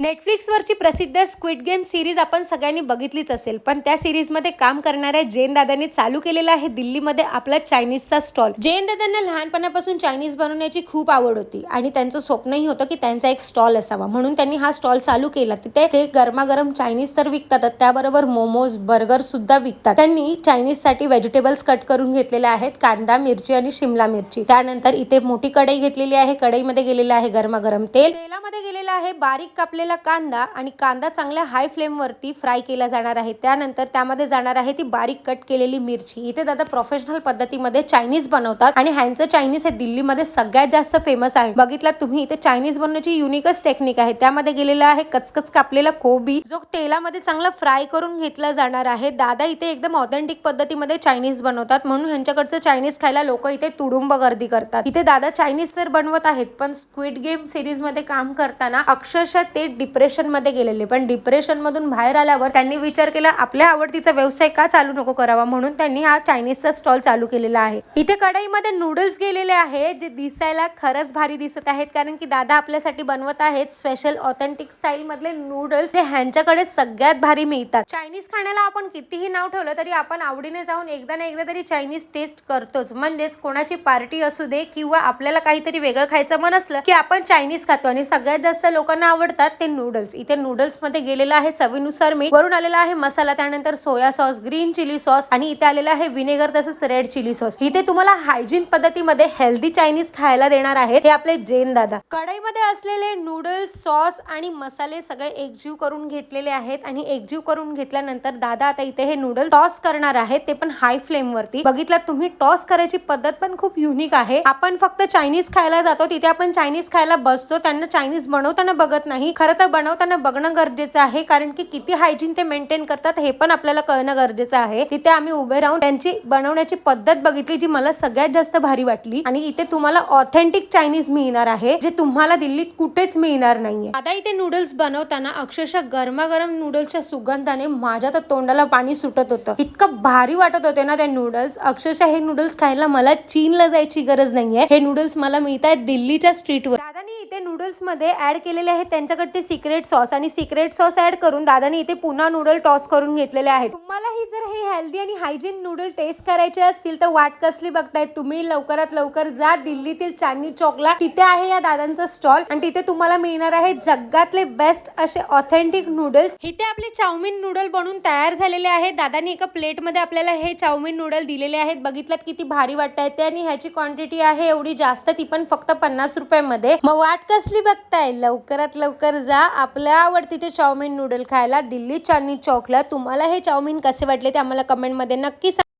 नेटफ्लिक्सवरची प्रसिद्ध squid game series आपण सगळ्यांनी बघितलीच असेल पण त्या सिरीजमध्ये काम करणाऱ्या जैन दादांनी चालू केलेला आहे दिल्लीमध्ये आपला चायनीजचा स्टॉल जैन दादांना लहानपणापासून चायनीज बनवण्याची खूप आवड होती आणि त्यांचं स्वप्नही होतं की त्यांचा एक स्टॉल असावा. म्हणून त्यांनी हा स्टॉल चालू केला. तिथे ते गरमागरम चायनीज तर विकतातच त्याबरोबर मोमोज बर्गर सुद्धा विकतात. त्यांनी चायनीजसाठी व्हेजिटेबल्स कट करून घेतलेले आहेत कांदा मिरची आणि शिमला मिरची. त्यानंतर इथे मोठी कढई घेतलेली आहे कढईमध्ये गेलेलं आहे गरमागरम तेल. तेलामध्ये गेलेलं आहे बारीक कापलेलं कांदा आणि कांदा चांगल्या हाय फ्लेमवरती फ्राय केला जाणार आहे. त्यानंतर त्यामध्ये जाणार आहे ती बारीक कट केलेली मिरची. इथे दादा प्रोफेशनल पद्धतीमध्ये चायनीज बनवतात आणि ह्यांचं चायनीज हे दिल्लीमध्ये सगळ्यात जास्त फेमस आहे. बघितलं तुम्ही इथे चायनीज बनवण्याची युनिकच टेक्निक आहे. त्यामध्ये गेलेला आहे कचकच कापलेला कोबी जो तेलामध्ये चांगला फ्राय करून घेतला जाणार आहे. दादा इथे एकदम ऑथेंटिक पद्धतीमध्ये चायनीज बनवतात म्हणून ह्यांच्याकडचं चायनीज खायला लोक इथे तुडुंब गर्दी करतात. इथे दादा चायनीज तर बनवत आहेत पण स्क्विड गेम सिरीजमध्ये काम करताना अक्षरशः ते डिप्रेशनमध्ये गेलेले. पण डिप्रेशनमधून बाहेर आल्यावर त्यांनी विचार केला आपल्या आवडतीचा व्यवसाय का चालू नको करावा? म्हणून त्यांनी हा चायनीजचा स्टॉल चालू केलेला आहे. इथे कढईमध्ये नूडल्स गेलेले आहेत जे दिसायला खरंच भारी दिसत आहेत कारण की दादा आपल्यासाठी बनवत आहेत स्पेशल ऑथेंटिक स्टाईल मधले नूडल्स. हे ह्यांच्याकडे सगळ्यात भारी मिळतात. चायनीज खाण्याला आपण कितीही नाव ठेवलं तरी आपण आवडीने जाऊन एकदा ना एकदा तरी चायनीज टेस्ट करतोच. म्हणजेच कोणाची पार्टी असू दे किंवा आपल्याला काहीतरी वेगळं खायचं मन असलं की आपण चायनीज खातो. आणि सगळ्यात जास्त लोकांना आवडतात ते नूडल्स. इथे नूडल्समध्ये गेलेला आहे चवीनुसार मीठ वरून आलेला आहे मसाला त्यानंतर soya sauce green chilli sauce आणि इथे आलेला आहे विनेगर तसंच रेड चिली सॉस. इथे तुम्हाला हायजीन पद्धतीमध्ये हेल्दी चायनीज खायला देणार आहेत हे आपले जैन दादा. कढईमध्ये असलेले नूडल्स सॉस आणि मसाले सगळे एकजीव करून घेतलेले आहेत आणि एकजीव करून घेतल्यानंतर दादा आता इथे हे नूडल टॉस करणार आहेत. ते पण हाय फ्लेम वरती बघितलं तुम्ही टॉस करायची पद्धत पण खूप युनिक आहे. आपण फक्त चायनीज खायला जातो तिथे आपण चायनीज खायला बसतो त्यांना चायनीज बनवताना बघत नाही. खरं तर बनवताना बघणं गरजेचं आहे कारण की किती हायजीन ते मेंटेन करतात हे पण आपल्याला कळणं गरजेचं आहे. तिथे आम्ही उभे राहून त्यांची बनवण्याची पद्धत बघितली जी मला सगळ्यात जास्त भारी वाटली. आणि इथे तुम्हाला ऑथेंटिक चायनीज मिळणार आहे जे तुम्हाला दिल्लीत कुठेच मिळणार नाहीये. आता इथे नूडल्स बनवताना अक्षरशः गरमागरम नूडल्सच्या सुगंधाने माझ्या तर तोंडाला पाणी सुटत होतं. इतकं भारी वाटत होते ना ते नूडल्स अक्षरशः हे नूडल्स खायला मला चीनला जायची गरज नाहीये. हे नूडल्स मला मिळत आहेत दिल्लीच्या स्ट्रीटवर दादानी इथे नूडल्समध्ये ऍड केलेले आहेत त्यांच्याकडे सिक्रेट सॉस आणि सिक्रेट सॉस ऍड करून दादानी इथे पुन्हा नूडल टॉस करून घेतलेले आहेत. तुम्हालाही जर हे हेल्दी आणि हायजीन नूडल टेस्ट करायचे असतील तर वाट कसली बघताय? तुम्ही लवकरात लवकर जा दिल्लीतील चांदनी चौकला तिथे आहे या दादांचा स्टॉल आणि तिथे तुम्हाला मिळणार आहे जगातले बेस्ट असे ऑथेंटिक नूडल्स इथे आपले चाउमिन नूडल बनून तयार झालेले आहेत. दादानी एका प्लेटमध्ये आपल्याला हे चाउमिन नूडल दिलेले आहेत. बघितलं किती भारी वाटत ते आणि ह्याची क्वांटिटी आहे एवढी जास्त ती पण फक्त पन्नास रुपयामध्ये. मग वाट कसली बघताय? लवकरात लवकर जा. आपल्या आवडतीचे चाऊमिन नूडल खायला दिल्ली चांदनी चौकला तुम्हाला हे चाऊमिन कसे वाटले ते आम्हाला कमेंटमध्ये नक्की सांगा.